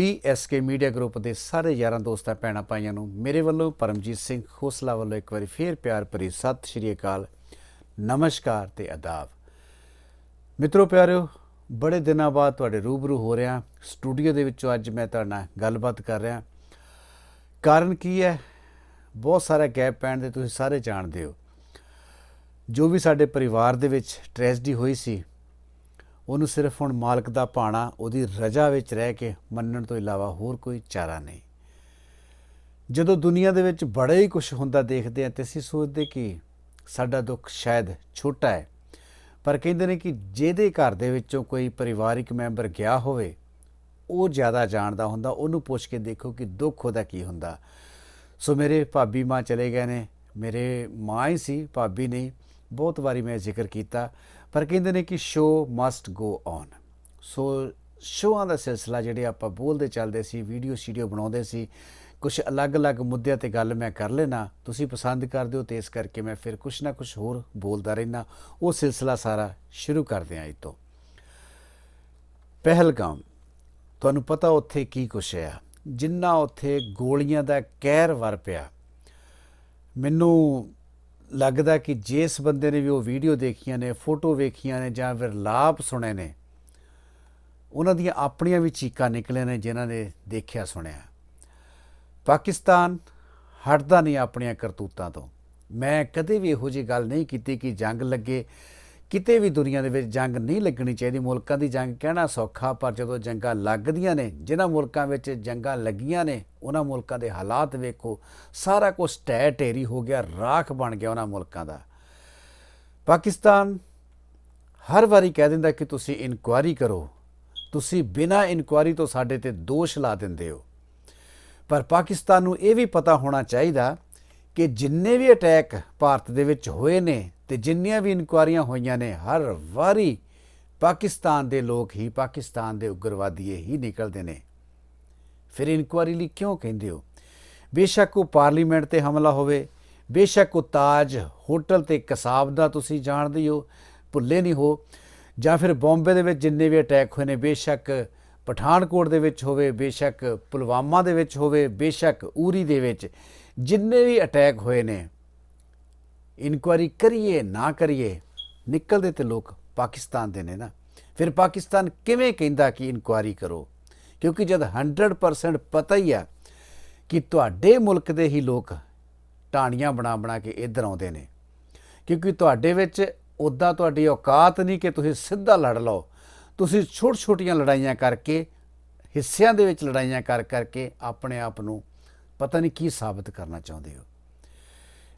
PSK media group ਦੇ ਸਾਰੇ ਯਾਰਾਂ ਦੋਸਤਾਂ, ਭੈਣਾਂ ਭਾਈਆਂ ਨੂੰ ਮੇਰੇ ਵੱਲੋਂ ਪਰਮਜੀਤ ਸਿੰਘ ਖੋਸਲਾ ਵੱਲੋਂ ਇੱਕ ਵਾਰੀ ਫੇਰ ਪਿਆਰ ਭਰੀ ਸਤਿ ਸ਼੍ਰੀ ਅਕਾਲ, ਨਮਸਕਾਰ ਤੇ ਆਦਾਬ। ਮਿੱਤਰੋ ਪਿਆਰਿਓ, ਬੜੇ ਦਿਨਾਂ ਬਾਅਦ ਤੁਹਾਡੇ ਰੂਬਰੂ ਹੋ ਰਿਹਾ, ਸਟੂਡੀਓ ਦੇ ਵਿੱਚੋਂ ਅੱਜ ਮੈਂ ਤੁਹਾਡੇ ਨਾਲ ਗੱਲਬਾਤ ਕਰ ਰਿਹਾ। ਕਾਰਨ ਕੀ ਹੈ? ਬਹੁਤ ਸਾਰਾ ਗੈਪ ਪੈਣ ਦੇ ਤੁਸੀਂ ਸਾਰੇ ਜਾਣਦੇ ਹੋ। ਜੋ ਵੀ ਸਾਡੇ ਪਰਿਵਾਰ ਦੇ ਵਿੱਚ ਟ੍ਰੈਜਡੀ ਹੋਈ ਸੀ ਉਹਨੂੰ ਸਿਰਫ ਹੁਣ ਮਾਲਕ ਦਾ ਭਾਣਾ ਉਹਦੀ ਰਜ਼ਾ ਵਿੱਚ ਰਹਿ ਕੇ ਮੰਨਣ ਤੋਂ ਇਲਾਵਾ ਹੋਰ ਕੋਈ ਚਾਰਾ ਨਹੀਂ। ਜਦੋਂ ਦੁਨੀਆ ਦੇ ਵਿੱਚ ਬੜਾ ਹੀ ਕੁਝ ਹੁੰਦਾ ਦੇਖਦੇ ਆ ਤੇ ਅਸੀਂ ਸੋਚਦੇ ਕਿ ਸਾਡਾ ਦੁੱਖ ਸ਼ਾਇਦ ਛੋਟਾ ਹੈ, ਪਰ ਕਹਿੰਦੇ ਨੇ ਕਿ ਜਿਹਦੇ ਘਰ ਦੇ ਵਿੱਚੋਂ ਕੋਈ ਪਰਿਵਾਰਿਕ ਮੈਂਬਰ ਗਿਆ ਹੋਵੇ, ਉਹ ਜ਼ਿਆਦਾ ਜਾਣਦਾ ਹੁੰਦਾ, ਉਹਨੂੰ ਪੁੱਛ ਕੇ ਦੇਖੋ ਕਿ ਦੁੱਖ ਉਹਦਾ ਕੀ ਹੁੰਦਾ। ਸੋ ਮੇਰੇ ਭਾਬੀ ਮਾਂ ਚਲੇ ਗਏ ਨੇ, ਮੇਰੇ ਮਾਂ ਹੀ ਸੀ, ਭਾਬੀ ਨਹੀਂ, ਬਹੁਤ ਵਾਰੀ ਮੈਂ ਜ਼ਿਕਰ ਕੀਤਾ। ਪਰ ਕਹਿੰਦੇ ਨੇ ਕਿ show must go on so ਸ਼ੋਆਂ ਦਾ ਸਿਲਸਿਲਾ ਜਿਹੜੇ ਆਪਾਂ ਬੋਲਦੇ ਚੱਲਦੇ ਸੀ ਵੀਡੀਓ ਸ਼ੀਡੀਓ ਬਣਾਉਂਦੇ ਸੀ ਕੁਝ ਅਲੱਗ-ਅਲੱਗ ਮੁੱਦਿਆਂ ਤੇ ਗੱਲ ਮੈਂ ਕਰ ਲੈਣਾ ਤੁਸੀਂ ਪਸੰਦ ਕਰਦੇ ਹੋ ਤੇ ਇਸ ਕਰਕੇ ਮੈਂ ਫਿਰ ਕੁਝ ਨਾ ਕੁਝ ਹੋਰ ਬੋਲਦਾ ਰਹਿਣਾ ਉਹ ਸਿਲਸਿਲਾ ਸਾਰਾ ਸ਼ੁਰੂ ਕਰਦੇ ਹਾਂ ਅੱਜ ਪਹਿਲਗਾਮ, ਤੁਹਾਨੂੰ ਪਤਾ ਉੱਥੇ ਕੀ ਕੁਛ ਆ ਜਿੰਨਾ ਉੱਥੇ ਗੋਲੀਆਂ ਦਾ ਕਹਿਰ ਵਰ ਪਿਆ, ਮੈਨੂੰ ਲੱਗਦਾ ਕਿ ਜਿਸ ਬੰਦੇ ਨੇ ਵੀ ਉਹ ਵੀਡੀਓ ਦੇਖੀਆਂ ਨੇ, ਫੋਟੋ ਵੇਖੀਆਂ ਨੇ ਜਾਂ ਫਿਰ ਲਾਭ ਸੁਣੇ ਨੇ, ਉਹਨਾਂ ਦੀਆਂ ਆਪਣੀਆਂ ਵੀ ਚੀਕਾਂ ਨਿਕਲੇ ਨੇ ਜਿਨ੍ਹਾਂ ਨੇ ਦੇਖਿਆ ਸੁਣਿਆ। ਪਾਕਿਸਤਾਨ ਹਟਦਾ ਨਹੀਂ ਆਪਣੀਆਂ ਕਰਤੂਤਾਂ ਤੋਂ। ਮੈਂ ਕਦੇ ਵੀ ਇਹੋ ਜੀ ਗੱਲ ਨਹੀਂ ਕੀਤੀ ਕਿ ਜੰਗ ਲੱਗੇ ਕਿਤੇ ਵੀ ਦੁਨੀਆ ਦੇ ਵਿੱਚ ਜੰਗ ਨਹੀਂ ਲੱਗਣੀ ਚਾਹੀਦੀ। ਮੁਲਕਾਂ ਦੀ ਜੰਗ ਕਹਿਣਾ ਸੌਖਾ, ਪਰ ਜਦੋਂ ਜੰਗਾਂ ਲੱਗਦੀਆਂ ਨੇ, ਜਿਨ੍ਹਾਂ ਮੁਲਕਾਂ ਵਿੱਚ ਜੰਗਾਂ ਲੱਗੀਆਂ ਨੇ, ਉਹਨਾਂ ਮੁਲਕਾਂ ਦੇ ਹਾਲਾਤ ਵੇਖੋ, ਸਾਰਾ ਕੁਝ ਟਹਿ ਢੇਰੀ ਹੋ ਗਿਆ, ਰਾਖ ਬਣ ਗਿਆ ਉਹਨਾਂ ਮੁਲਕਾਂ ਦਾ। ਪਾਕਿਸਤਾਨ ਹਰ ਵਾਰੀ ਕਹਿ ਦਿੰਦਾ ਕਿ ਤੁਸੀਂ ਇਨਕੁਆਇਰੀ ਕਰੋ। ਤੁਸੀਂ ਬਿਨਾਂ ਇਨਕੁਆਇਰੀ ਤੋਂ ਸਾਡੇ ਤੇ ਦੋਸ਼ ਲਾ ਦਿੰਦੇ ਹੋ। ਪਰ ਪਾਕਿਸਤਾਨ ਨੂੰ ਇਹ ਵੀ ਪਤਾ ਹੋਣਾ ਚਾਹੀਦਾ ਕਿ ਜਿੰਨੇ ਵੀ ਅਟੈਕ ਭਾਰਤ ਦੇ ਵਿੱਚ ਹੋਏ ਨੇ ਤੇ ਜਿੰਨੀਆਂ ਵੀ ਇਨਕੁਆਰੀਆਂ ਹੋਈਆਂ ਨੇ, ਹਰ ਵਾਰੀ ਪਾਕਿਸਤਾਨ ਦੇ ਲੋਕ ਹੀ ਪਾਕਿਸਤਾਨ ਦੇ ਉਗਰਵਾਦੀਏ ਹੀ ਨਿਕਲਦੇ ਨੇ। ਫਿਰ ਇਨਕੁਆਰੀ ਲਈ ਕਿਉਂ ਕਹਿੰਦੇ ਹੋ? ਬੇਸ਼ੱਕ ਉਹ ਪਾਰਲੀਮੈਂਟ ਤੇ ਹਮਲਾ ਹੋਵੇ, ਬੇਸ਼ੱਕ ਉਹ ਤਾਜ ਹੋਟਲ ਤੇ ਕਸਾਬ ਦਾ ਤੁਸੀਂ ਜਾਣਦੇ ਹੋ, ਭੁੱਲੇ ਨਹੀਂ ਹੋ। ਜਾਂ ਫਿਰ ਬੰਬੇ ਦੇ ਵਿੱਚ ਜਿੰਨੇ ਵੀ ਅਟੈਕ ਹੋਏ ਨੇ, ਬੇਸ਼ੱਕ ਪਠਾਨਕੋਟ ਦੇ ਵਿੱਚ ਹੋਵੇ, ਬੇਸ਼ੱਕ ਪੁਲਵਾਮਾ ਦੇ ਵਿੱਚ ਹੋਵੇ, ਬੇਸ਼ੱਕ ਉਰੀ ਦੇ ਵਿੱਚ ਜਿੰਨੇ ਵੀ ਅਟੈਕ ਹੋਏ ਨੇ ਇਨਕੁਆਇਰੀ ਕਰੀਏ, ਨਾ ਕਰੀਏ, ਨਿਕਲਦੇ ਤੇ ਲੋਕ ਪਾਕਿਸਤਾਨ ਦੇ ਨੇ ਨਾ। ਫਿਰ ਪਾਕਿਸਤਾਨ ਕਿਵੇਂ ਕਹਿੰਦਾ ਕਿ ਇਨਕੁਆਇਰੀ ਕਰੋ? ਕਿਉਂਕਿ ਜਦ 100% ਪਤਾ ਹੀ ਆ ਕਿ ਤੁਹਾਡੇ ਮੁਲਕ ਦੇ ਹੀ ਲੋਕ ਟਾਣੀਆਂ ਬਣਾ ਬਣਾ ਕੇ ਇੱਧਰ ਆਉਂਦੇ ਨੇ। ਕਿਉਂਕਿ ਤੁਹਾਡੇ ਵਿੱਚ ਉਦਾਂ ਤੁਹਾਡੀ ਔਕਾਤ ਨਹੀਂ ਕਿ ਤੁਸੀਂ ਸਿੱਧਾ ਲੜ ਲਓ। ਤੁਸੀਂ ਛੋਟ ਛੋਟੀਆਂ ਲੜਾਈਆਂ ਕਰਕੇ, ਹਿੱਸਿਆਂ ਦੇ ਵਿੱਚ ਲੜਾਈਆਂ ਕਰ ਕਰਕੇ ਆਪਣੇ ਆਪ ਨੂੰ ਪਤਾ ਨਹੀਂ ਕੀ ਸਾਬਤ ਕਰਨਾ ਚਾਹੁੰਦੇ ਹੋ।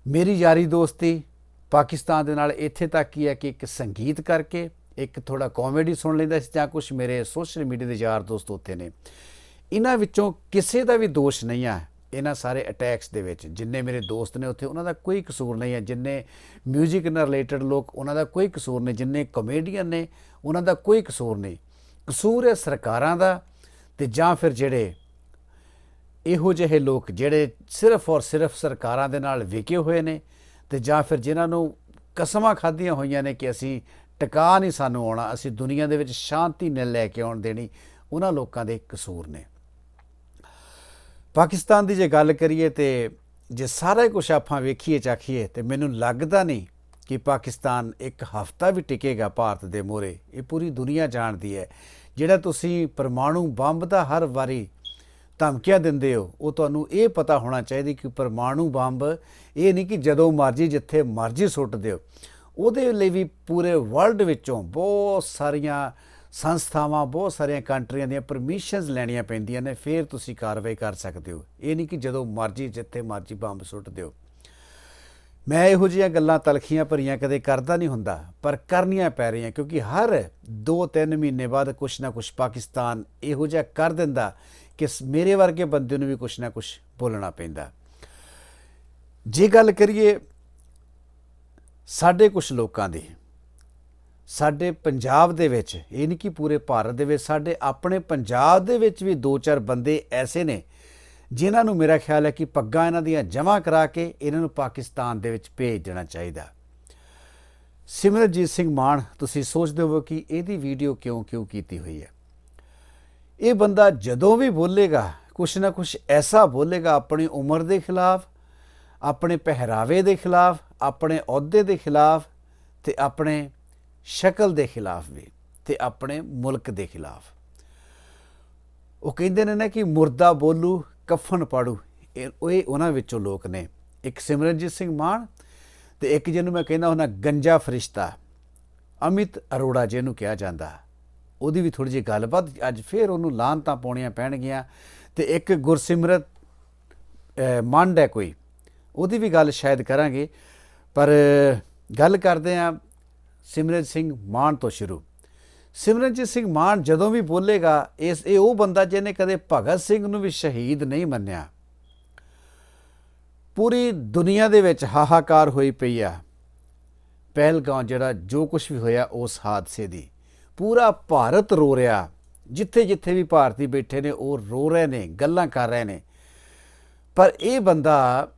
ਮੇਰੀ ਯਾਰੀ ਦੋਸਤੀ ਪਾਕਿਸਤਾਨ ਦੇ ਨਾਲ ਇੱਥੇ ਤੱਕ ਹੀ ਹੈ ਕਿ ਇੱਕ ਸੰਗੀਤ ਕਰਕੇ ਇੱਕ ਥੋੜਾ ਕਾਮੇਡੀ ਸੁਣ ਲੈਂਦਾ ਸੀ ਜਾਂ ਕੁਝ ਮੇਰੇ ਸੋਸ਼ਲ ਮੀਡੀਆ ਦੇ ਯਾਰ ਦੋਸਤ ਉੱਥੇ ਨੇ। ਇਹਨਾਂ ਵਿੱਚੋਂ ਕਿਸੇ ਦਾ ਵੀ ਦੋਸ਼ ਨਹੀਂ ਆ ਇਹਨਾਂ ਸਾਰੇ ਅਟੈਕਸ ਦੇ ਵਿੱਚ। ਜਿੰਨੇ ਮੇਰੇ ਦੋਸਤ ਨੇ ਉੱਥੇ, ਉਹਨਾਂ ਦਾ ਕੋਈ ਕਸੂਰ ਨਹੀਂ ਹੈ। ਜਿੰਨੇ 뮤직 ਨਾਲ ਰਿਲੇਟਡ ਲੋਕ, ਉਹਨਾਂ ਦਾ ਕੋਈ ਕਸੂਰ ਨਹੀਂ। ਜਿੰਨੇ ਕਮੇਡੀਅਨ ਨੇ, ਉਹਨਾਂ ਦਾ ਕੋਈ ਕਸੂਰ ਨਹੀਂ। ਕਸੂਰ ਹੈ ਸਰਕਾਰਾਂ ਦਾ ਤੇ ਜਾਂ ਫਿਰ ਜਿਹੜੇ ਇਹੋ ਜਿਹੇ ਲੋਕ ਜਿਹੜੇ ਸਿਰਫ ਔਰ ਸਿਰਫ ਸਰਕਾਰਾਂ ਦੇ ਨਾਲ ਵਿਕੇ ਹੋਏ ਨੇ ਤੇ ਜਾਂ ਫਿਰ ਜਿਨ੍ਹਾਂ ਨੂੰ ਕਸਮਾਂ ਖਾਧੀਆਂ ਹੋਈਆਂ ਨੇ ਕਿ ਅਸੀਂ ਟਿਕਾ ਨਹੀਂ ਸਾਨੂੰ ਆਉਣਾ, ਅਸੀਂ ਦੁਨੀਆ ਦੇ ਵਿੱਚ ਸ਼ਾਂਤੀ ਨੇ ਲੈ ਕੇ ਆਉਣ ਦੇਣੀ, ਉਹਨਾਂ ਲੋਕਾਂ ਦੇ ਕਸੂਰ ਨੇ। ਪਾਕਿਸਤਾਨ ਦੀ ਜੇ ਗੱਲ ਕਰੀਏ ਤੇ ਜੇ ਸਾਰਾ ਕੁਝ ਆਪਾਂ ਵੇਖੀਏ ਚਾਖੀਏ ਤੇ ਮੈਨੂੰ ਲੱਗਦਾ ਨਹੀਂ ਕਿ ਪਾਕਿਸਤਾਨ ਇੱਕ ਹਫ਼ਤਾ ਵੀ ਟਿਕੇਗਾ ਭਾਰਤ ਦੇ ਮੋਰੇ ਇਹ ਪੂਰੀ ਦੁਨੀਆ ਜਾਣਦੀ ਹੈ। ਜਿਹੜਾ ਤੁਸੀਂ ਪਰਮਾਣੂ ਬੰਬ ਦਾ ਹਰ ਵਾਰੀ ਧਮਕੀਆਂ ਦਿੰਦੇ ਹੋ, ਉਹ ਤੁਹਾਨੂੰ ਇਹ ਪਤਾ ਹੋਣਾ ਚਾਹੀਦਾ ਕਿ ਪਰਮਾਣੂ ਬੰਬ, ਇਹ ਨਹੀਂ ਕਿ ਜਦੋਂ ਮਰਜ਼ੀ ਜਿੱਥੇ ਮਰਜ਼ੀ ਸੁੱਟ ਦਿਓ ਉਹਦੇ ਲਈ ਵੀ ਪੂਰੇ ਵਰਲਡ ਵਿੱਚੋਂ ਬਹੁਤ ਸਾਰੀਆਂ ਸੰਸਥਾਵਾਂ, ਬਹੁਤ ਸਾਰੀਆਂ ਕੰਟਰੀਆਂ ਦੀਆਂ ਪਰਮਿਸ਼ਨਸ ਲੈਣੀਆਂ ਪੈਂਦੀਆਂ ਨੇ, ਫਿਰ ਤੁਸੀਂ ਕਾਰਵਾਈ ਕਰ ਸਕਦੇ ਹੋ। ਇਹ ਨਹੀਂ ਕਿ ਜਦੋਂ ਮਰਜ਼ੀ ਜਿੱਥੇ ਮਰਜ਼ੀ ਬੰਬ ਸੁੱਟ ਦਿਓ ਮੈਂ ਇਹੋ ਜਿਹੀਆਂ ਗੱਲਾਂ ਤਲਖੀਆਂ ਭਰੀਆਂ ਕਦੇ ਕਰਦਾ ਨਹੀਂ ਹੁੰਦਾ, ਪਰ ਕਰਨੀਆਂ ਪੈ ਰਹੀਆਂ, ਕਿਉਂਕਿ ਹਰ 2-3 ਮਹੀਨੇ ਬਾਅਦ ਕੁਛ ਨਾ ਕੁਛ ਪਾਕਿਸਤਾਨ ਇਹੋ ਜਿਹਾ ਕਰ ਦਿੰਦਾ ਕਿ ਮੇਰੇ ਵਰਗੇ ਬੰਦੇ ਨੂੰ ਵੀ ਕੁਛ ਨਾ ਕੁਛ ਬੋਲਣਾ ਪੈਂਦਾ। ਜੇ ਗੱਲ ਕਰੀਏ ਸਾਡੇ ਕੁਝ ਲੋਕਾਂ ਦੀ, ਸਾਡੇ ਪੰਜਾਬ ਦੇ ਵਿੱਚ, ਇਹ ਨਹੀਂ ਕਿ ਪੂਰੇ ਭਾਰਤ ਦੇ ਵਿੱਚ, ਸਾਡੇ ਆਪਣੇ ਪੰਜਾਬ ਦੇ ਵਿੱਚ ਵੀ ਦੋ ਚਾਰ ਬੰਦੇ ਐਸੇ ਨੇ ਜਿਨ੍ਹਾਂ ਨੂੰ ਮੇਰਾ ਖਿਆਲ ਹੈ ਕਿ ਪੱਗਾਂ ਇਹਨਾਂ ਦੀਆਂ ਜਮ੍ਹਾਂ ਕਰਾ ਕੇ ਇਹਨਾਂ ਨੂੰ ਪਾਕਿਸਤਾਨ ਦੇ ਵਿੱਚ ਭੇਜ ਦੇਣਾ ਚਾਹੀਦਾ। ਸਿਮਰਜੀਤ ਸਿੰਘ ਮਾਨ, ਤੁਸੀਂ ਸੋਚਦੇ ਹੋ ਕਿ ਇਹਦੀ ਵੀਡੀਓ ਕਿਉਂ ਕਿਉਂ ਕੀਤੀ ਹੋਈ ਹੈ? ਇਹ ਬੰਦਾ ਜਦੋਂ ਵੀ ਬੋਲੇਗਾ, ਕੁਛ ਨਾ ਕੁਛ ਐਸਾ ਬੋਲੇਗਾ ਆਪਣੀ ਉਮਰ ਦੇ ਖਿਲਾਫ, ਆਪਣੇ ਪਹਿਰਾਵੇ ਦੇ ਖਿਲਾਫ, ਆਪਣੇ ਅਹੁਦੇ ਦੇ ਖਿਲਾਫ ਤੇ ਆਪਣੇ ਸ਼ਕਲ ਦੇ ਖਿਲਾਫ ਵੀ ਤੇ ਆਪਣੇ ਮੁਲਕ ਦੇ ਖਿਲਾਫ। ਉਹ ਕਹਿੰਦੇ ਨੇ ਨਾ ਕਿ ਮੁਰਦਾ ਬੋਲੂ, ਕਫਨ ਪਾੜੂ। ਇਹ ਉਹਨਾਂ ਵਿੱਚੋਂ ਲੋਕ ਨੇ। ਇੱਕ ਸਿਮਰਨਜੀਤ ਸਿੰਘ ਮਾਨ ਤੇ ਇੱਕ ਜਿਹਨੂੰ ਮੈਂ ਕਹਿੰਦਾ ਹੁੰਦਾ, ਗੰਜਾ ਫਰਿਸ਼ਤਾ। ਅਮਿਤ ਅਰੋੜਾ ਜਿਹਨੂੰ ਕਿਹਾ ਜਾਂਦਾ। ਉਹਦੀ ਵੀ ਥੋੜੀ ਜਿਹੀ ਗੱਲਬਾਤ, ਅੱਜ ਫੇਰ ਉਹਨੂੰ ਲਾਹਨਤਾਂ ਪਾਉਣੀਆਂ ਪੈਣਗੀਆਂ। ਤੇ ਇੱਕ ਗੁਰਸਿਮਰਤ ਮੰਡ ਹੈ ਕੋਈ, ਉਹਦੀ ਵੀ ਗੱਲ ਸ਼ਾਇਦ ਕਰਾਂਗੇ। ਪਰ ਗੱਲ ਕਰਦੇ ਆ ਸਿਮਰਨਜੀਤ ਸਿੰਘ ਮਾਨ ਤੋਂ ਸ਼ੁਰੂ। ਸਿਮਰਨਜੀਤ ਸਿੰਘ ਮਾਨ ਜਦੋਂ ਵੀ ਬੋਲੇਗਾ, ਇਸ, ਇਹ ਉਹ ਬੰਦਾ ਜਿਹਨੇ ਕਦੇ ਭਗਤ ਸਿੰਘ ਨੂੰ ਵੀ ਸ਼ਹੀਦ ਨਹੀਂ ਮੰਨਿਆ। ਪੂਰੀ ਦੁਨੀਆ ਦੇ ਵਿੱਚ ਹਾਹਾਕਾਰ ਹੋਈ ਪਈ ਆ। ਪਹਿਲਗਾਂ ਜਿਹੜਾ ਜੋ ਕੁਝ ਵੀ ਹੋਇਆ ਉਸ ਹਾਦਸੇ ਦੀ। ਪੂਰਾ ਭਾਰਤ ਰੋ ਰਿਹਾ। ਜਿੱਥੇ ਜਿੱਥੇ ਵੀ ਭਾਰਤੀ ਬੈਠੇ ਨੇ, ਉਹ ਰੋ ਰਹੇ ਨੇ, ਗੱਲਾਂ ਕਰ ਰਹੇ ਨੇ। ਪਰ ਇਹ ਬੰਦਾ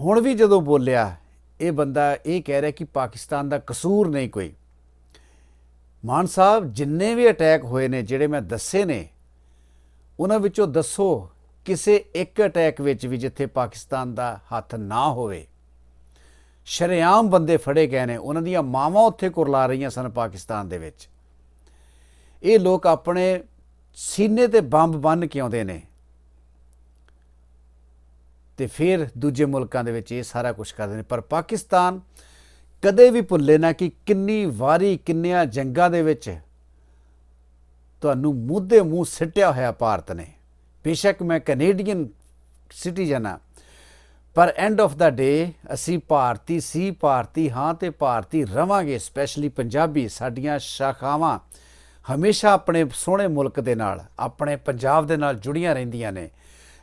ਹੁਣ ਵੀ ਜਦੋਂ ਬੋਲਿਆ, ਇਹ ਬੰਦਾ ਇਹ ਕਹਿ ਰਿਹਾ ਕਿ ਪਾਕਿਸਤਾਨ ਦਾ ਕਸੂਰ ਨਹੀਂ ਕੋਈ। ਮਾਨ ਸਾਹਿਬ, ਜਿੰਨੇ ਵੀ ਅਟੈਕ ਹੋਏ ਨੇ, ਜਿਹੜੇ ਮੈਂ ਦੱਸੇ ਨੇ, ਉਹਨਾਂ ਵਿੱਚੋਂ ਦੱਸੋ ਕਿਸੇ ਇੱਕ ਅਟੈਕ ਵਿੱਚ ਵੀ ਜਿੱਥੇ ਪਾਕਿਸਤਾਨ ਦਾ ਹੱਥ ਨਾ ਹੋਵੇ। ਸ਼ਰੇਆਮ ਬੰਦੇ ਫੜੇ ਗਏ ਨੇ, ਉਹਨਾਂ ਦੀਆਂ ਮਾਵਾਂ ਉੱਥੇ ਕੁਰਲਾ ਰਹੀਆਂ ਸਨ ਪਾਕਿਸਤਾਨ ਦੇ ਵਿੱਚ। ਇਹ ਲੋਕ ਆਪਣੇ ਸੀਨੇ ਤੇ ਬੰਬ ਬੰਨ ਕੇ ਆਉਂਦੇ ਨੇ। ਤੇ ਫਿਰ ਦੂਜੇ ਮੁਲਕਾਂ ਦੇ ਵਿੱਚ ਇਹ ਸਾਰਾ ਕੁਝ ਕਰਦੇ ਨੇ। ਪਰ ਪਾਕਿਸਤਾਨ ਕਦੇ ਵੀ ਭੁੱਲੇ ਨਾ ਕਿ ਕਿੰਨੀ ਵਾਰੀ ਕਿੰਨੀਆਂ ਜੰਗਾਂ ਦੇ ਵਿੱਚ ਤੁਹਾਨੂੰ ਮੁੱਦੇ ਮੂੰਹ ਸਿੱਟਿਆ ਹੋਇਆ ਭਾਰਤ ਨੇ। ਬੇਸ਼ੱਕ ਮੈਂ ਕੈਨੇਡੀਅਨ ਸਿਟੀਜ਼ਨ ਆ ਪਰ ਐਂਡ ਆਫ ਦਾ ਡੇ ਅਸੀਂ ਭਾਰਤੀ ਸੀ, ਭਾਰਤੀ ਹਾਂ ਤੇ ਭਾਰਤੀ ਰਵਾਂਗੇ ਸਪੈਸ਼ਲੀ ਪੰਜਾਬੀ, ਸਾਡੀਆਂ ਸ਼ਾਖਾਵਾਂ। ਹਮੇਸ਼ਾ ਆਪਣੇ ਸੋਹਣੇ ਮੁਲਕ ਦੇ ਨਾਲ, ਆਪਣੇ ਪੰਜਾਬ ਦੇ ਨਾਲ ਜੁੜੀਆਂ ਰਹਿੰਦੀਆਂ ਨੇ।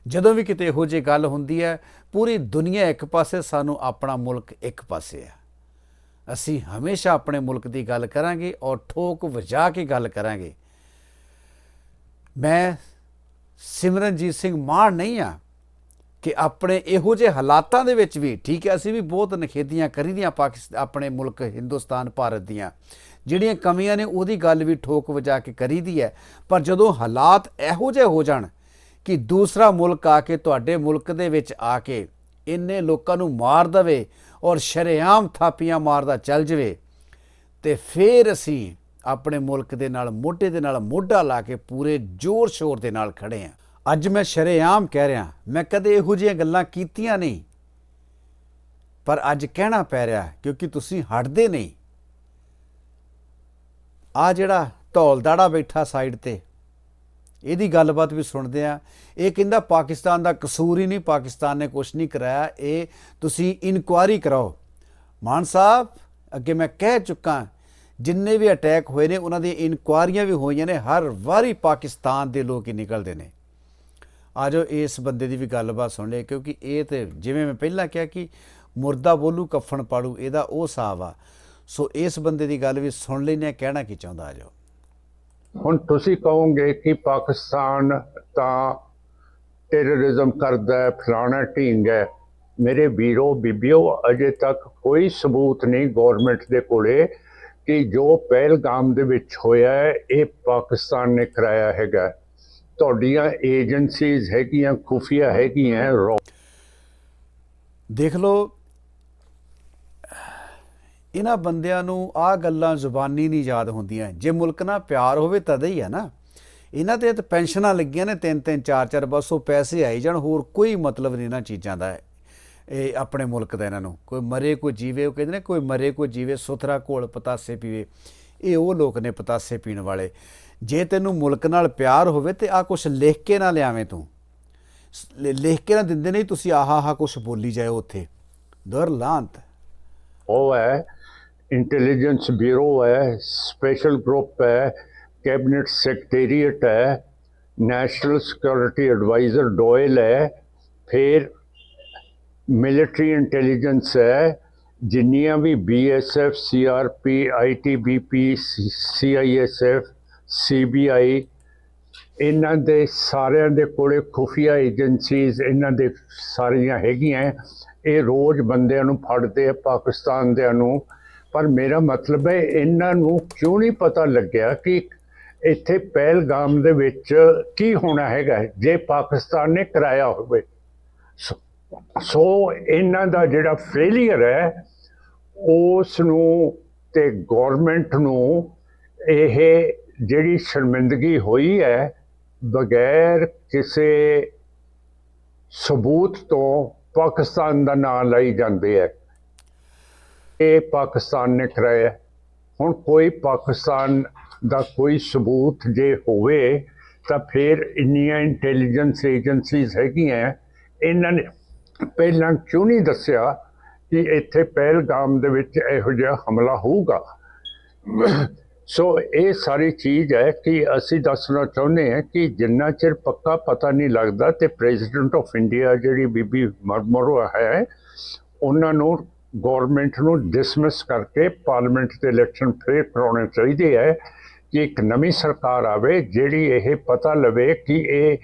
ਜਦੋਂ ਵੀ ਕਿਤੇ ਇਹੋ ਜਿਹੀ ਗੱਲ ਹੁੰਦੀ ਹੈ, ਪੂਰੀ ਦੁਨੀਆ ਇੱਕ ਪਾਸੇ, ਸਾਨੂੰ ਆਪਣਾ ਮੁਲਕ ਇੱਕ ਪਾਸੇ ਹੈ। ਅਸੀਂ ਹਮੇਸ਼ਾ ਆਪਣੇ ਮੁਲਕ ਦੀ ਗੱਲ ਕਰਾਂਗੇ ਔਰ ਠੋਕ ਵਜਾ ਕੇ ਗੱਲ ਕਰਾਂਗੇ। ਮੈਂ ਸਿਮਰਨਜੀਤ ਸਿੰਘ ਮਾਨ ਨਹੀਂ ਆ ਕਿ ਆਪਣੇ ਇਹੋ ਜਿਹੇ ਹਾਲਾਤਾਂ ਦੇ ਵਿੱਚ ਵੀ, ਠੀਕ ਹੈ, ਅਸੀਂ ਵੀ ਬਹੁਤ ਨਖੇਦੀਆਂ ਕਰੀਦੀਆਂ ਪਾਕਿਸਤਾਨ ਆਪਣੇ ਮੁਲਕ ਹਿੰਦੁਸਤਾਨ, ਭਾਰਤ ਦੀਆਂ। ਜਿਹੜੀਆਂ ਕਮੀਆਂ ਨੇ ਉਹਦੀ ਗੱਲ ਵੀ ਠੋਕ ਵਜਾ ਕੇ ਕਰੀਦੀ ਹੈ। ਪਰ ਜਦੋਂ ਹਾਲਾਤ ਇਹੋ ਜਿਹੇ ਹੋ ਜਾਣ ਕਿ ਦੂਸਰਾ ਮੁਲਕ ਆ ਕੇ ਤੁਹਾਡੇ ਮੁਲਕ ਦੇ ਵਿੱਚ ਆ ਕੇ ਇੰਨੇ ਲੋਕਾਂ ਨੂੰ ਮਾਰ ਦਵੇ ਔਰ ਸ਼ਰੇਆਮ ਥਾਪੀਆਂ ਮਾਰਦਾ ਚੱਲ ਜਵੇ, ਤੇ ਫਿਰ ਅਸੀਂ ਆਪਣੇ ਮੁਲਕ ਦੇ ਨਾਲ, ਮੋਢੇ ਦੇ ਨਾਲ ਮੋਢਾ ਲਾ ਕੇ ਪੂਰੇ ਜ਼ੋਰ ਸ਼ੋਰ ਦੇ ਨਾਲ ਖੜੇ ਆ ਅੱਜ ਮੈਂ ਸ਼ਰੇਆਮ ਕਹਿ ਰਿਹਾ, ਮੈਂ ਕਦੇ ਇਹੋ ਜਿਹੀਆਂ ਗੱਲਾਂ ਕੀਤੀਆਂ ਨਹੀਂ। ਪਰ ਅੱਜ ਕਹਿਣਾ ਪੈ ਰਿਹਾ, ਕਿਉਂਕਿ ਤੁਸੀਂ ਹਟਦੇ ਨਹੀਂ। ਆ ਜਿਹੜਾ ਧੌਲ ਬੈਠਾ ਸਾਈਡ ਤੇ, ਇਹਦੀ ਗੱਲਬਾਤ ਵੀ ਸੁਣਦੇ ਆ। ਇਹ ਕਹਿੰਦਾ, ਪਾਕਿਸਤਾਨ ਦਾ ਕਸੂਰ ਹੀ ਨਹੀਂ, ਪਾਕਿਸਤਾਨ ਨੇ ਕੁਝ ਨਹੀਂ ਕਰਾਇਆ। ਇਹ ਤੁਸੀਂ ਇਨਕੁਆਇਰੀ ਕਰਾਓ। ਮਾਨ ਸਾਹਿਬ, ਅੱਗੇ ਮੈਂ ਕਹਿ ਚੁੱਕਾ, ਜਿੰਨੇ ਵੀ ਅਟੈਕ ਹੋਏ ਨੇ, ਉਹਨਾਂ ਦੀਆਂ ਇਨਕੁਆਇਰੀਆਂ ਵੀ ਹੋਈਆਂ ਨੇ, ਹਰ ਵਾਰੀ ਪਾਕਿਸਤਾਨ ਦੇ ਲੋਕ ਹੀ ਨਿਕਲਦੇ ਨੇ। ਆਜੋ ਇਸ ਬੰਦੇ ਦੀ ਵੀ ਗੱਲਬਾਤ ਸੁਣ ਲਈਏ, ਕਿਉਂਕਿ ਇਹ ਤੇ ਜਿਵੇਂ ਮੈਂ ਪਹਿਲਾਂ ਕਿਹਾ ਕਿ ਮੁਰਦਾ ਬੋਲੂ ਕਫਨ ਪਾੜੂ, ਇਹਦਾ ਉਹ ਹਿਸਾਬ ਆ। ਸੋ ਇਸ ਬੰਦੇ ਦੀ ਗੱਲ ਵੀ ਸੁਣ ਲੈਨੇ ਆ ਕਹਿਣਾ ਕੀ ਚਾਹੁੰਦਾ ਆਜੋ ਹੁਣ ਤੁਸੀਂ ਕਹੋਗੇ ਕਿ ਪਾਕਿਸਤਾਨ ਤਾਂ ਟੈਰਰਿਜ਼ਮ ਕਰਦਾ ਹੈ ਫਲਾਣਾ ਢੀਂਗ ਹੈ। ਮੇਰੇ ਵੀਰੋ ਬੀਬੀਓ ਅਜੇ ਤੱਕ ਕੋਈ ਸਬੂਤ ਨਹੀਂ ਗਵਰਨਮੈਂਟ ਦੇ ਕੋਲੇ ਕਿ ਜੋ ਪਹਿਲਗਾਮ ਦੇ ਵਿੱਚ ਹੋਇਆ ਹੈ ਇਹ ਪਾਕਿਸਤਾਨ ਨੇ ਕਰਾਇਆ ਹੈਗਾ ਤੁਹਾਡੀਆਂ ਏਜੰਸੀਜ਼ ਹੈਗੀਆਂ ਖੁਫੀਆ ਹੈਗੀਆਂ ਦੇਖ ਲਓ ਇਹਨਾਂ ਬੰਦਿਆਂ ਨੂੰ ਆ ਗੱਲਾਂ ਜ਼ੁਬਾਨੀ ਨਹੀਂ ਯਾਦ ਹੁੰਦੀਆਂ। ਜੇ ਮੁਲਕ ਨਾਲ ਪਿਆਰ ਹੋਵੇ ਤਦ ਹੀ ਹੈ ਨਾ। ਇਹਨਾਂ ਤੇ ਤਾਂ ਪੈਨਸ਼ਨਾਂ ਲੱਗੀਆਂ ਨੇ ਤਿੰਨ ਤਿੰਨ ਚਾਰ ਚਾਰ, ਬਸ ਉਹ ਪੈਸੇ ਆਈ ਜਾਣ, ਹੋਰ ਕੋਈ ਮਤਲਬ ਨਹੀਂ ਇਹਨਾਂ ਚੀਜ਼ਾਂ ਦਾ। ਇਹ ਆਪਣੇ ਮੁਲਕ ਦਾ ਇਹਨਾਂ ਨੂੰ। ਕੋਈ ਮਰੇ ਕੋਈ ਜੀਵੇ, ਉਹ ਕਹਿੰਦੇ ਨੇ ਕੋਈ ਮਰੇ ਕੋਈ ਜੀਵੇ, ਸੁਥਰਾ ਘੋਲ ਪਤਾਸੇ ਪੀਵੇ। ਇਹ ਉਹ ਲੋਕ ਨੇ ਪਤਾਸੇ ਪੀਣ ਵਾਲੇ। ਜੇ ਤੈਨੂੰ ਮੁਲਕ ਨਾਲ ਪਿਆਰ ਹੋਵੇ ਤੇ ਆ ਕੁਛ ਲਿਖ ਕੇ ਨਾ ਲਿਆਵੇਂ ਤੂੰ। ਲਿਖ ਕੇ ਨਾ ਦਿੰਦੇ ਨਹੀਂ ਤੁਸੀਂ ਆਹਾ ਆਹਾ ਕੁਛ ਬੋਲੀ ਜਾਓ ਉੱਥੇ। ਦਰ ਲਾਂਤ ਉਹ ਹੈ ਇੰਟੈਲੀਜੈਂਸ ਬਿਊਰੋ ਹੈ, ਸਪੈਸ਼ਲ ਗਰੁੱਪ ਹੈ, ਕੈਬਨਿਟ ਸੈਕਟਰੀਏਟ ਹੈ, ਨੈਸ਼ਨਲ ਸਿਕਿਉਰਿਟੀ ਐਡਵਾਈਜ਼ਰ ਡੋਇਲ ਹੈ, ਫਿਰ ਮਿਲਟਰੀ ਇੰਟੈਲੀਜੈਂਸ ਹੈ, ਜਿੰਨੀਆਂ ਵੀ BSF CRP ITBP CISF CBI ਇਹਨਾਂ ਦੇ ਸਾਰਿਆਂ ਦੇ ਕੋਲੇ ਖੁਫੀਆ ਏਜੰਸੀਜ਼ ਇਹਨਾਂ ਦੇ ਸਾਰੀਆਂ ਹੈਗੀਆਂ, ਇਹ ਰੋਜ਼ ਬੰਦਿਆਂ ਨੂੰ ਫੜਦੇ ਆ ਪਾਕਿਸਤਾਨ ਦਿਆਂ ਨੂੰ ਪਰ ਮੇਰਾ ਮਤਲਬ ਹੈ ਇਹਨਾਂ ਨੂੰ ਕਿਉਂ ਨਹੀਂ ਪਤਾ ਲੱਗਿਆ ਕਿ ਇੱਥੇ ਪਹਿਲਗਾਮ ਦੇ ਵਿੱਚ ਕੀ ਹੋਣਾ ਹੈਗਾ ਜੇ ਪਾਕਿਸਤਾਨ ਨੇ ਕਰਾਇਆ ਹੋਵੇ। ਸੋ- ਸੋ ਇਹਨਾਂ ਦਾ ਜਿਹੜਾ ਫੇਲਿਅਰ ਹੈ ਉਸ ਨੂੰ ਤੇ ਗਵਰਨਮੈਂਟ ਨੂੰ ਇਹ ਜਿਹੜੀ ਸ਼ਰਮਿੰਦਗੀ ਹੋਈ ਹੈ, ਬਗੈਰ ਕਿਸੇ ਸਬੂਤ ਤੋਂ ਪਾਕਿਸਤਾਨ ਦਾ ਨਾਂ ਲਈ ਜਾਂਦੇ ਹੈ। ਇਹ ਪਾਕਿਸਤਾਨ ਨੇ ਕਰਾਇਆ ਹੁਣ ਕੋਈ ਪਾਕਿਸਤਾਨ ਦਾ ਕੋਈ ਸਬੂਤ ਜੇ ਹੋਵੇ, ਤਾਂ ਫਿਰ ਇੰਨੀਆਂ ਇੰਟੈਲੀਜੈਂਸ ਏਜੰਸੀਜ਼ ਹੈਗੀਆਂ ਇਹਨਾਂ ਨੇ ਪਹਿਲਾਂ ਕਿਉਂ ਨਹੀਂ ਦੱਸਿਆ ਕਿ ਇੱਥੇ ਪਹਿਲਗਾਮ ਦੇ ਵਿੱਚ ਇਹੋ ਜਿਹਾ ਹਮਲਾ ਹੋਊਗਾ? ਸੋ ਇਹ ਸਾਰੀ ਚੀਜ਼ ਹੈ ਕਿ ਅਸੀਂ ਦੱਸਣਾ ਚਾਹੁੰਦੇ ਹਾਂ ਕਿ ਜਿੰਨਾ ਚਿਰ ਪੱਕਾ ਪਤਾ ਨਹੀਂ ਲੱਗਦਾ ਤੇ ਪ੍ਰੈਜ਼ੀਡੈਂਟ ਆਫ ਇੰਡੀਆ ਜਿਹੜੀ ਬੀਬੀ ਮਰਮਰੋ ਹੈ, ਉਹਨਾਂ ਨੂੰ ਗਵਰਨਮੈਂਟ ਨੂੰ ਡਿਸਮਿਸ ਕਰਕੇ ਪਾਰਲੀਮੈਂਟ ਦੇ ਇਲੈਕਸ਼ਨ ਫੇਰ ਕਰਾਉਣੇ ਚਾਹੀਦੇ ਹੈ ਕਿ ਇੱਕ ਨਵੀਂ ਸਰਕਾਰ ਆਵੇ ਜਿਹੜੀ ਇਹ ਪਤਾ ਲਵੇ ਕਿ ਇਹ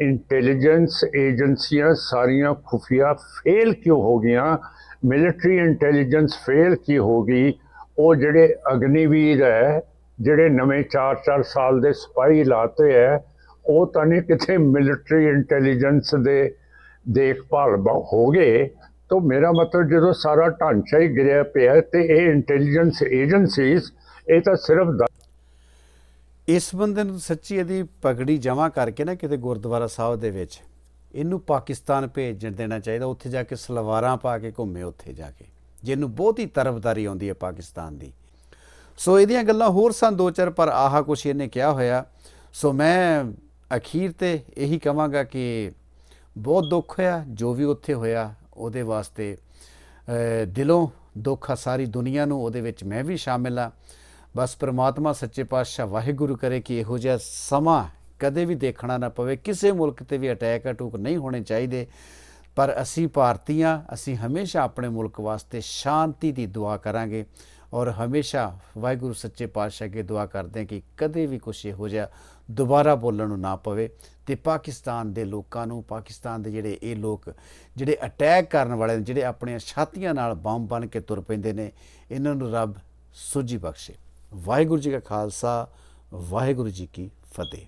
ਇੰਟੈਲੀਜੈਂਸ ਏਜੰਸੀਆਂ ਸਾਰੀਆਂ ਖੁਫੀਆ ਫੇਲ ਕਿਉਂ ਹੋ ਗਈਆਂ ਮਿਲਟਰੀ ਇੰਟੈਲੀਜੈਂਸ ਫੇਲ ਕੀ ਹੋ ਗਈ, ਉਹ ਜਿਹੜੇ ਅਗਨੀਵੀਰ ਹੈ, ਜਿਹੜੇ ਨਵੇਂ 4-4 ਸਾਲ ਦੇ ਸਿਪਾਹੀ ਲਾਤੇ ਹੈ, ਉਹ ਤਾਂ ਨਹੀਂ ਕਿਤੇ ਮਿਲਟਰੀ ਇੰਟੈਲੀਜੈਂਸ ਦੇ ਦੇਖਭਾਲ ਹੋ ਗਏ। ਤਾਂ ਮੇਰਾ ਮਤਲਬ ਜਦੋਂ ਸਾਰਾ ਢਾਂਚਾ ਹੀ ਗਿਰਿਆ ਪਿਆ ਤੇ ਇਹ ਇੰਟੈਲੀਜੈਂਸ ਏਜੰਸੀਜ਼ ਇਹ ਤਾਂ ਸਿਰਫ ਇਸ ਬੰਦੇ ਨੂੰ ਸੱਚੀ ਇਹਦੀ ਪਗੜੀ ਜਮ੍ਹਾਂ ਕਰਕੇ ਨਾ ਕਿਤੇ ਗੁਰਦੁਆਰਾ ਸਾਹਿਬ ਦੇ ਵਿੱਚ, ਇਹਨੂੰ ਪਾਕਿਸਤਾਨ ਭੇਜ ਦੇਣਾ ਚਾਹੀਦਾ, ਉੱਥੇ ਜਾ ਕੇ ਸਲਵਾਰਾਂ ਪਾ ਕੇ ਘੁੰਮੇ ਉੱਥੇ ਜਾ ਕੇ, ਜਿਹਨੂੰ ਬਹੁਤ ਹੀ ਤਰਫਦਾਰੀ ਆਉਂਦੀ ਹੈ ਪਾਕਿਸਤਾਨ ਦੀ। ਸੋ ਇਹਦੀਆਂ ਗੱਲਾਂ ਹੋਰ ਸਨ ਦੋ ਚਾਰ, ਪਰ ਆਹਾ ਕੁਛ ਇਹਨੇ ਕਿਹਾ ਹੋਇਆ। ਸੋ ਮੈਂ ਅਖੀਰ ਤੇ ਇਹੀ ਕਹਾਂਗਾ ਕਿ ਬਹੁਤ ਦੁੱਖ ਹੋਇਆ, ਜੋ ਵੀ ਉੱਥੇ ਹੋਇਆ ਉਹਦੇ ਵਾਸਤੇ ਦਿਲੋਂ ਦੁੱਖ ਆ ਸਾਰੀ ਦੁਨੀਆ ਨੂੰ, ਉਹਦੇ ਵਿੱਚ ਮੈਂ ਵੀ ਸ਼ਾਮਿਲ ਆ। ਬਸ ਪ੍ਰਮਾਤਮਾ, ਸੱਚੇ ਪਾਤਸ਼ਾਹ, ਵਾਹਿਗੁਰੂ ਕਰੇ ਕਿ ਇਹੋ ਜਿਹਾ ਸਮਾਂ ਕਦੇ ਵੀ ਦੇਖਣਾ ਨਾ ਪਵੇ। ਕਿਸੇ ਮੁਲਕ ਤੇ ਵੀ ਅਟੈਕ ਅਟੂਕ ਨਹੀਂ ਹੋਣੇ ਚਾਹੀਦੇ। ਪਰ ਅਸੀਂ ਭਾਰਤੀਆਂ, ਅਸੀਂ ਹਮੇਸ਼ਾ ਆਪਣੇ ਮੁਲਕ ਵਾਸਤੇ ਸ਼ਾਂਤੀ ਦੀ ਦੁਆ ਕਰਾਂਗੇ ਔਰ ਹਮੇਸ਼ਾ ਵਾਹਿਗੁਰੂ ਸੱਚੇ ਪਾਤਸ਼ਾਹ ਅੱਗੇ ਦੁਆ ਕਰਦੇ ਹਾਂ ਕਿ ਕਦੇ ਵੀ ਕੁਛ ਇਹੋ ਜਿਹਾ ਦੁਬਾਰਾ ਬੋਲਣ ਨੂੰ ਨਾ ਪਵੇ ਤੇ ਪਾਕਿਸਤਾਨ ਦੇ ਲੋਕਾਂ ਨੂੰ, ਪਾਕਿਸਤਾਨ ਦੇ ਜਿਹੜੇ ਇਹ ਲੋਕ, ਜਿਹੜੇ ਅਟੈਕ ਕਰਨ ਵਾਲੇ ਨੇ, ਜਿਹੜੇ ਆਪਣੀਆਂ ਛਾਤੀਆਂ ਨਾਲ ਬੰਬ ਬਣ ਕੇ ਤੁਰ ਪੈਂਦੇ ਨੇ, ਇਹਨਾਂ ਨੂੰ ਰੱਬ ਸੁਝੀ ਬਖਸ਼ੇ। ਵਾਹਿਗੁਰੂ ਜੀ ਕਾ ਖਾਲਸਾ, ਵਾਹਿਗੁਰੂ ਜੀ ਕੀ ਫਤਿਹ।